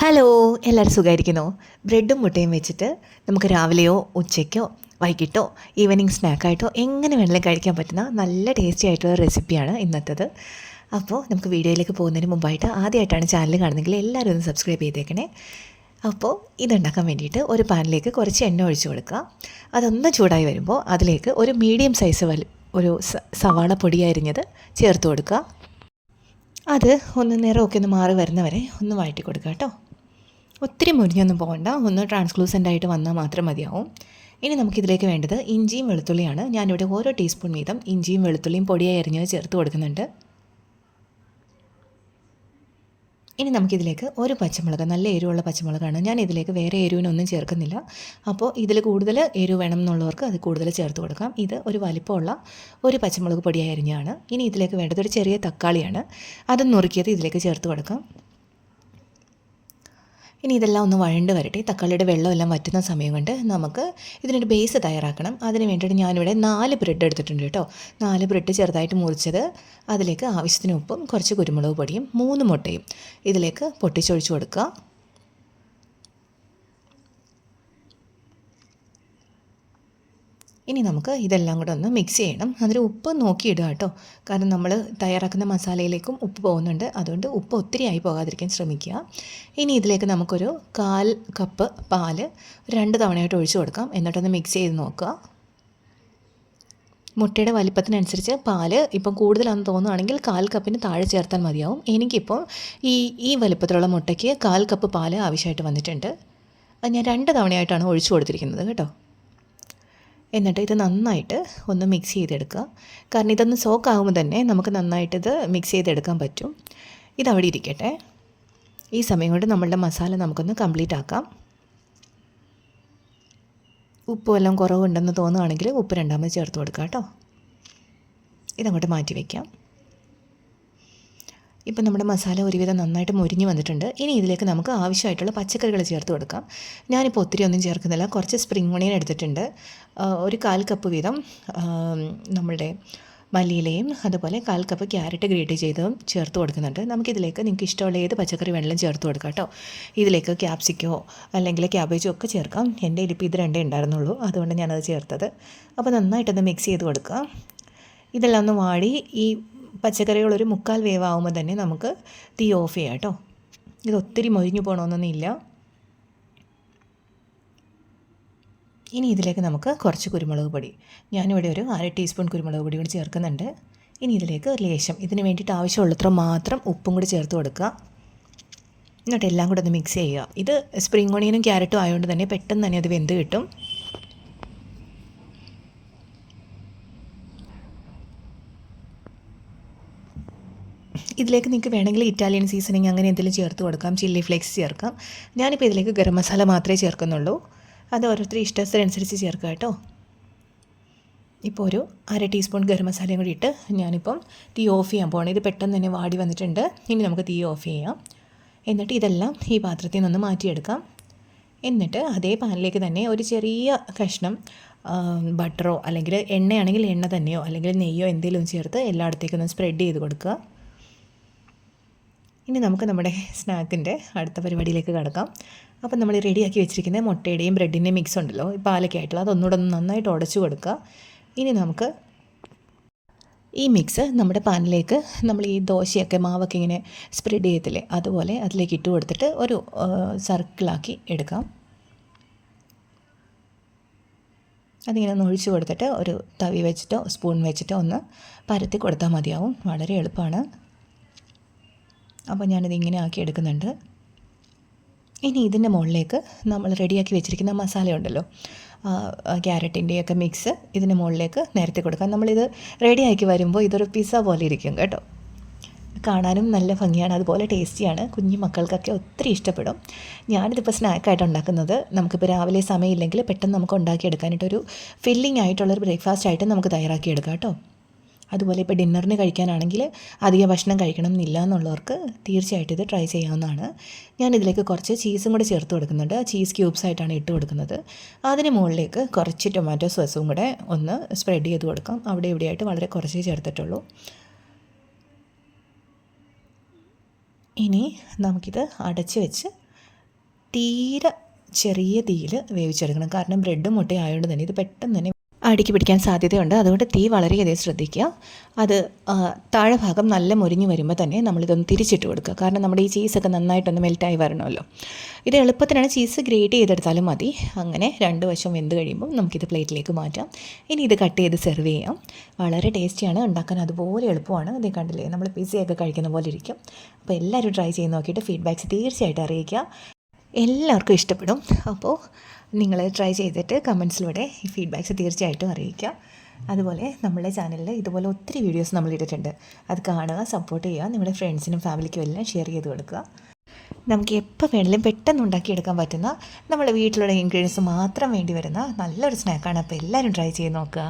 Hello എല്ലാവരും സുഖമായിരിക്കുന്നു ബ്രെഡും മുട്ടയും വെച്ചിട്ട് നമുക്ക് രാവിലെയോ ഉച്ചയ്ക്കോ വൈകിട്ടോ ഈവനിങ് സ്നാക്കായിട്ടോ എങ്ങനെ വേണമെങ്കിലും കഴിക്കാൻ പറ്റുന്ന നല്ല ടേസ്റ്റി ആയിട്ടുള്ള റെസിപ്പിയാണ് ഇന്നത്തേത്. അപ്പോൾ നമുക്ക് വീഡിയോയിലേക്ക് പോകുന്നതിന് മുമ്പായിട്ട് ആദ്യമായിട്ടാണ് ചാനൽ കാണുന്നതെങ്കിൽ എല്ലാവരും ഒന്ന് സബ്സ്ക്രൈബ് ചെയ്തേക്കണേ. അപ്പോൾ ഇതുണ്ടാക്കാൻ വേണ്ടിയിട്ട് ഒരു പാനിലേക്ക് കുറച്ച് എണ്ണ ഒഴിച്ചു കൊടുക്കുക. അതൊന്ന് ചൂടായി വരുമ്പോൾ അതിലേക്ക് ഒരു മീഡിയം സൈസ് വലു ഒരു സവാള പൊടി അരിഞ്ഞത് ചേർത്ത് കൊടുക്കുക. അത് ഒന്ന് നിറമൊക്കെ ഒന്ന് മാറി വരുന്നവരെ ഒന്ന് വഴറ്റി കൊടുക്കുക കേട്ടോ. ഒത്തിരി മുരിഞ്ഞൊന്നും പോകണ്ട. ഒന്ന് ട്രാൻസ്ലൂസന്റ് ആയിട്ട് വന്നാൽ മാത്രം മതിയാവും. ഇനി നമുക്കിതിലേക്ക് വേണ്ടത് ഇഞ്ചിയും വെളുത്തുള്ളിയാണ്. ഞാനിവിടെ ഓരോ ടീസ്പൂൺ വീതം ഇഞ്ചിയും വെളുത്തുള്ളിയും പൊടിയായി അരിഞ്ഞത് ചേർത്ത് കൊടുക്കുന്നുണ്ട്. ഇനി നമുക്കിതിലേക്ക് ഒരു പച്ചമുളക് നല്ല എരിവുള്ള പച്ചമുളകാണ്. ഞാൻ ഇതിലേക്ക് വേറെ എരിവിനൊന്നും ചേർക്കുന്നില്ല. അപ്പോൾ ഇതിൽ കൂടുതൽ എരിവ് വേണം എന്നുള്ളവർക്ക് അത് കൂടുതൽ ചേർത്ത് കൊടുക്കാം. ഇത് ഒരു വലിപ്പമുള്ള ഒരു പച്ചമുളക് പൊടിയായി അരിഞ്ഞാണ് ഇനി ഇതിലേക്ക് വേണ്ടത് ഒരു ചെറിയ തക്കാളിയാണ്. അത് നുറുക്കിയത് ഇതിലേക്ക് ചേർത്ത് കൊടുക്കാം. ഇനി ഇതെല്ലാം ഒന്ന് വഴണ്ട് വരട്ടെ. തക്കാളിയുടെ വെള്ളമെല്ലാം വറ്റുന്ന സമയം കൊണ്ട് നമുക്ക് ഇതിനൊരു ബേസ് തയ്യാറാക്കണം. അതിന് വേണ്ടിയിട്ട് ഞാനിവിടെ നാല് ബ്രെഡ് എടുത്തിട്ടുണ്ട് കേട്ടോ. നാല് ബ്രെഡ് ചെറുതായിട്ട് മുറിച്ചത് അതിലേക്ക് ആവശ്യത്തിന് ഉപ്പും കുറച്ച് കുരുമുളക് പൊടിയും മൂന്ന് മുട്ടയും ഇതിലേക്ക് പൊട്ടിച്ചൊഴിച്ച് കൊടുക്കുക. ഇനി നമുക്ക് ഇതെല്ലാം കൂടെ ഒന്ന് മിക്സ് ചെയ്യണം. അതിൽ ഉപ്പ് നോക്കിയിടുക കേട്ടോ. കാരണം നമ്മൾ തയ്യാറാക്കുന്ന മസാലയിലേക്കും ഉപ്പ് പോകുന്നുണ്ട്. അതുകൊണ്ട് ഉപ്പ് ഒത്തിരി ആയി പോകാതിരിക്കാൻ ശ്രമിക്കുക. ഇനി ഇതിലേക്ക് നമുക്കൊരു കാൽ കപ്പ് പാൽ രണ്ട് തവണയായിട്ട് ഒഴിച്ചു കൊടുക്കാം. എന്നിട്ടൊന്ന് മിക്സ് ചെയ്ത് നോക്കുക. മുട്ടയുടെ വലിപ്പത്തിനനുസരിച്ച് പാൽ ഇപ്പം കൂടുതലാണെന്ന് തോന്നുകയാണെങ്കിൽ കാൽ കപ്പിന് താഴെ ചേർത്താൽ മതിയാവും. എനിക്കിപ്പോൾ ഈ ഈ വലിപ്പത്തിലുള്ള മുട്ടയ്ക്ക് കാൽ കപ്പ് പാൽ ആവശ്യമായിട്ട് വന്നിട്ടുണ്ട്. അത് ഞാൻ രണ്ട് തവണയായിട്ടാണ് ഒഴിച്ചു കൊടുത്തിരിക്കുന്നത് കേട്ടോ. എന്നിട്ട് ഇത് നന്നായിട്ട് ഒന്ന് മിക്സ് ചെയ്തെടുക്കുക. കാരണം ഇതൊന്ന് സോക്ക് ആകുമ്പോൾ തന്നെ നമുക്ക് നന്നായിട്ട് ഇത് മിക്സ് ചെയ്തെടുക്കാൻ പറ്റും. ഇതവിടെ ഇരിക്കട്ടെ. ഈ സമയം കൊണ്ട് നമ്മളുടെ മസാല നമുക്കൊന്ന് കംപ്ലീറ്റ് ആക്കാം. ഉപ്പ് വല്ലതും കുറവുണ്ടെന്ന് തോന്നുകയാണെങ്കിൽ ഉപ്പ് രണ്ടാമത് ചേർത്ത് കൊടുക്കാം കേട്ടോ. ഇതങ്ങോട്ട് മാറ്റി വയ്ക്കാം ഇപ്പം നമ്മുടെ മസാല ഒരുവിധം നന്നായിട്ട് മുരിഞ്ഞ് വന്നിട്ടുണ്ട്. ഇനി ഇതിലേക്ക് നമുക്ക് ആവശ്യമായിട്ടുള്ള പച്ചക്കറികൾ ചേർത്ത് കൊടുക്കാം. ഞാനിപ്പോൾ ഒത്തിരി ഒന്നും ചേർക്കുന്നില്ല. കുറച്ച് സ്പ്രിംഗ് ഒണിയൻ എടുത്തിട്ടുണ്ട്. ഒരു കാൽ കപ്പ് വീതം നമ്മളുടെ മല്ലിയിലയും അതുപോലെ കാൽ കപ്പ് ക്യാരറ്റ് ഗ്രേറ്റ് ചെയ്തതും ചേർത്ത് കൊടുക്കുന്നുണ്ട്. നമുക്കിതിലേക്ക് നിങ്ങൾക്ക് ഇഷ്ടമുള്ള ഏത് പച്ചക്കറി വെള്ളം ചേർത്ത് കൊടുക്കാം കേട്ടോ. ഇതിലേക്ക് ക്യാപ്സിക്കോ അല്ലെങ്കിൽ ക്യാബേജോ ഒക്കെ ചേർക്കാം. എന്റെ ഇപ്പോൾ ഇത് രണ്ടേ ഉണ്ടായിരുന്നുള്ളൂ. അതുകൊണ്ട് ഞാനത് ചേർത്തത്. അപ്പോൾ നന്നായിട്ടൊന്ന് മിക്സ് ചെയ്ത് കൊടുക്കുക. ഇതെല്ലാം ഒന്ന് വാടി. ഈ പച്ചക്കറികൾ ഒരു മുക്കാൽ വേവാകുമ്പോൾ തന്നെ നമുക്ക് തീ ഓഫ് ചെയ്യാം കേട്ടോ. ഇത് ഒത്തിരി മൊരിഞ്ഞു പോകണമെന്നൊന്നുമില്ല ഇനി ഇതിലേക്ക് നമുക്ക് കുറച്ച് കുരുമുളക് പൊടി. ഞാനിവിടെ ഒരു അര ടീസ്പൂൺ കുരുമുളക് പൊടി കൂടി ചേർക്കുന്നുണ്ട്. ഇനി ഇതിലേക്ക് ലേശം ഇതിന് വേണ്ടിയിട്ട് ആവശ്യമുള്ളത്ര മാത്രം ഉപ്പും കൂടി ചേർത്ത് കൊടുക്കുക. എന്നിട്ട് എല്ലാം കൂടെ ഒന്ന് മിക്സ് ചെയ്യുക. ഇത് സ്പ്രിംഗ് ഓണിയനും ക്യാരറ്റും ആയതുകൊണ്ട് തന്നെ പെട്ടെന്ന് തന്നെ അത് വെന്ത് കിട്ടും. ഇതിലേക്ക് നിങ്ങൾക്ക് വേണമെങ്കിൽ ഇറ്റാലിയൻ സീസണിങ് അങ്ങനെ എന്തെങ്കിലും ചേർത്ത് കൊടുക്കാം ചില്ലി ഫ്ലേക്സ് ചേർക്കാം. ഞാനിപ്പോൾ ഇതിലേക്ക് ഗരം മസാല മാത്രമേ ചേർക്കുന്നുള്ളൂ. അത് ഓരോരുത്തരുടെ ഇഷ്ടത്തിനനുസരിച്ച് ചേർക്കുക കേട്ടോ. ഇപ്പോൾ ഒരു അര ടീസ്പൂൺ ഗരം മസാലയും കൂടി ഇട്ട് ഞാനിപ്പം തീ ഓഫ് ചെയ്യാൻ പോകണം ഇത് പെട്ടെന്ന് തന്നെ വാടി വന്നിട്ടുണ്ട്. ഇനി നമുക്ക് തീ ഓഫ് ചെയ്യാം. എന്നിട്ട് ഇതെല്ലാം ഈ പാത്രത്തിൽ നിന്നൊന്ന് മാറ്റിയെടുക്കാം. എന്നിട്ട് അതേ പാനിലേക്ക് തന്നെ ഒരു ചെറിയ കഷ്ണം ബട്ടറോ അല്ലെങ്കിൽ എണ്ണയാണെങ്കിൽ എണ്ണ തന്നെയോ അല്ലെങ്കിൽ നെയ്യോ എന്തെങ്കിലും ചേർത്ത് എല്ലായിടത്തേക്കൊന്ന് സ്പ്രെഡ് ചെയ്ത് കൊടുക്കുക. ഇനി നമുക്ക് നമ്മുടെ സ്നാക്കിന്റെ അടുത്ത പരിപാടിയിലേക്ക് കടക്കാം. അപ്പം നമ്മൾ റെഡിയാക്കി വെച്ചിരിക്കുന്ന മുട്ടയുടെയും ബ്രെഡിന്റെയും മിക്സ് ഉണ്ടല്ലോ ഈ പാലൊക്കെ ആയിട്ടുള്ള അതൊന്നുകൂടെ ഒന്ന് നന്നായിട്ട് ഉടച്ചു കൊടുക്കുക. ഇനി നമുക്ക് ഈ മിക്സ് നമ്മുടെ പാനിലേക്ക് നമ്മൾ ഈ ദോശയൊക്കെ മാവൊക്കെ ഇങ്ങനെ സ്പ്രെഡ് ചെയ്യത്തില്ലേ അതുപോലെ അതിലേക്ക് ഇട്ട് കൊടുത്തിട്ട് ഒരു സർക്കിളാക്കി എടുക്കാം. അതിങ്ങനെ ഒന്ന് ഒഴിച്ചു കൊടുത്തിട്ട് ഒരു തവി വെച്ചിട്ടോ സ്പൂൺ വെച്ചിട്ടോ ഒന്ന് പരത്തി കൊടുത്താൽ മതിയാവും. വളരെ എളുപ്പമാണ്. അപ്പോൾ ഞാനിത് ഇങ്ങനെ ആക്കി എടുക്കുന്നുണ്ട്. ഇനി ഇതിന്റെ മുകളിലേക്ക് നമ്മൾ റെഡിയാക്കി വെച്ചിരിക്കുന്ന മസാല ഉണ്ടല്ലോ ക്യാരറ്റിന്റെയൊക്കെ മിക്സ് ഇതിന്റെ മുകളിലേക്ക് നിരത്തി കൊടുക്കാം. നമ്മളിത് റെഡിയാക്കി വരുമ്പോൾ ഇതൊരു പിസ്സ പോലെ ഇരിക്കും കേട്ടോ. കാണാനും നല്ല ഭംഗിയാണ് അതുപോലെ ടേസ്റ്റിയാണ് കുഞ്ഞു മക്കൾക്കൊക്കെ ഒത്തിരി ഇഷ്ടപ്പെടും. ഞാനിതിപ്പോൾ സ്നാക്കായിട്ട് ഉണ്ടാക്കുന്നത് നമുക്കിപ്പോൾ രാവിലെ സമയമില്ലെങ്കിൽ പെട്ടെന്ന് നമുക്ക് ഉണ്ടാക്കിയെടുക്കാനായിട്ടൊരു ഫില്ലിംഗ് ആയിട്ടുള്ളൊരു ബ്രേക്ക്ഫാസ്റ്റ് ആയിട്ട് നമുക്ക് തയ്യാറാക്കിയെടുക്കാം കേട്ടോ. അതുപോലെ ഇപ്പോൾ ഡിന്നറിന് കഴിക്കാനാണെങ്കിൽ അധിക ഭക്ഷണം കഴിക്കണം എന്നില്ല എന്നുള്ളവർക്ക് തീർച്ചയായിട്ടും ഇത് ട്രൈ ചെയ്യാവുന്നതാണ്. ഞാൻ ഇതിലേക്ക് കുറച്ച് ചീസും കൂടെ ചേർത്ത് കൊടുക്കുന്നുണ്ട്. ചീസ് ക്യൂബ്സ് ആയിട്ടാണ് ഇട്ട് കൊടുക്കുന്നത്. അതിന് മുകളിലേക്ക് കുറച്ച് ടൊമാറ്റോ സോസും കൂടെ ഒന്ന് സ്പ്രെഡ് ചെയ്ത് കൊടുക്കാം. അവിടെ ഇവിടെയായിട്ട് വളരെ കുറച്ചേ ചേർത്തിട്ടുള്ളൂ. ഇനി നമുക്കിത് അടച്ച് വെച്ച് തീരെ ചെറിയ തീയിൽ വേവിച്ചെടുക്കണം. കാരണം ബ്രെഡും മുട്ടയും ആയതുകൊണ്ട് തന്നെ ഇത് പെട്ടെന്ന് തന്നെ അടുക്കി പിടിക്കാൻ സാധ്യതയുണ്ട്. അതുകൊണ്ട് തീ വളരെയധികം ശ്രദ്ധിക്കുക. അത് താഴെ ഭാഗം നല്ല മുരിഞ്ഞ് വരുമ്പോൾ തന്നെ നമ്മളിതൊന്ന് തിരിച്ചിട്ട് കൊടുക്കുക. കാരണം നമ്മുടെ ഈ ചീസൊക്കെ നന്നായിട്ടൊന്ന് മെൽറ്റായി വരണമല്ലോ. ഇത് എളുപ്പത്തിനാണ്. ചീസ് ഗ്രേറ്റ് ചെയ്തെടുത്താലും മതി. അങ്ങനെ രണ്ട് വശം വെന്ത് കഴിയുമ്പോൾ നമുക്കിത് പ്ലേറ്റിലേക്ക് മാറ്റാം. ഇനി ഇത് കട്ട് ചെയ്ത് സെർവ് ചെയ്യാം. വളരെ ടേസ്റ്റിയാണ്. ഉണ്ടാക്കാൻ അതുപോലെ എളുപ്പമാണ്. ഇത് കണ്ടില്ലേ? നമ്മൾ പിസയൊക്കെ കഴിക്കുന്ന പോലെ ഇരിക്കും. അപ്പോൾ എല്ലാവരും ട്രൈ ചെയ്ത് നോക്കിയിട്ട് ഫീഡ്ബാക്ക്സ് തീർച്ചയായിട്ടും അറിയിക്കുക. എല്ലാവർക്കും ഇഷ്ടപ്പെടും. അപ്പോൾ നിങ്ങൾ ട്രൈ ചെയ്തിട്ട് കമൻസിലൂടെ ഈ ഫീഡ്ബാക്ക്സ് തീർച്ചയായിട്ടും അറിയിക്കുക. അതുപോലെ നമ്മുടെ ചാനലിൽ ഇതുപോലെ ഒത്തിരി വീഡിയോസ് നമ്മൾ ഇട്ടിട്ടുണ്ട്. അത് കാണുക സപ്പോർട്ട് ചെയ്യുക നിങ്ങളുടെ ഫ്രണ്ട്സിനും ഫാമിലിക്കും എല്ലാം ഷെയർ ചെയ്ത് കൊടുക്കുക. നമുക്ക് എപ്പോൾ വേണമെങ്കിലും പെട്ടെന്ന് ഉണ്ടാക്കിയെടുക്കാൻ പറ്റുന്ന നമ്മുടെ വീട്ടിലുള്ള ഇൻഗ്രീഡിയൻസ് മാത്രം വേണ്ടി വരുന്ന നല്ലൊരു സ്നാക്കാണ് അപ്പോൾ എല്ലാവരും ട്രൈ ചെയ്ത് നോക്കുക.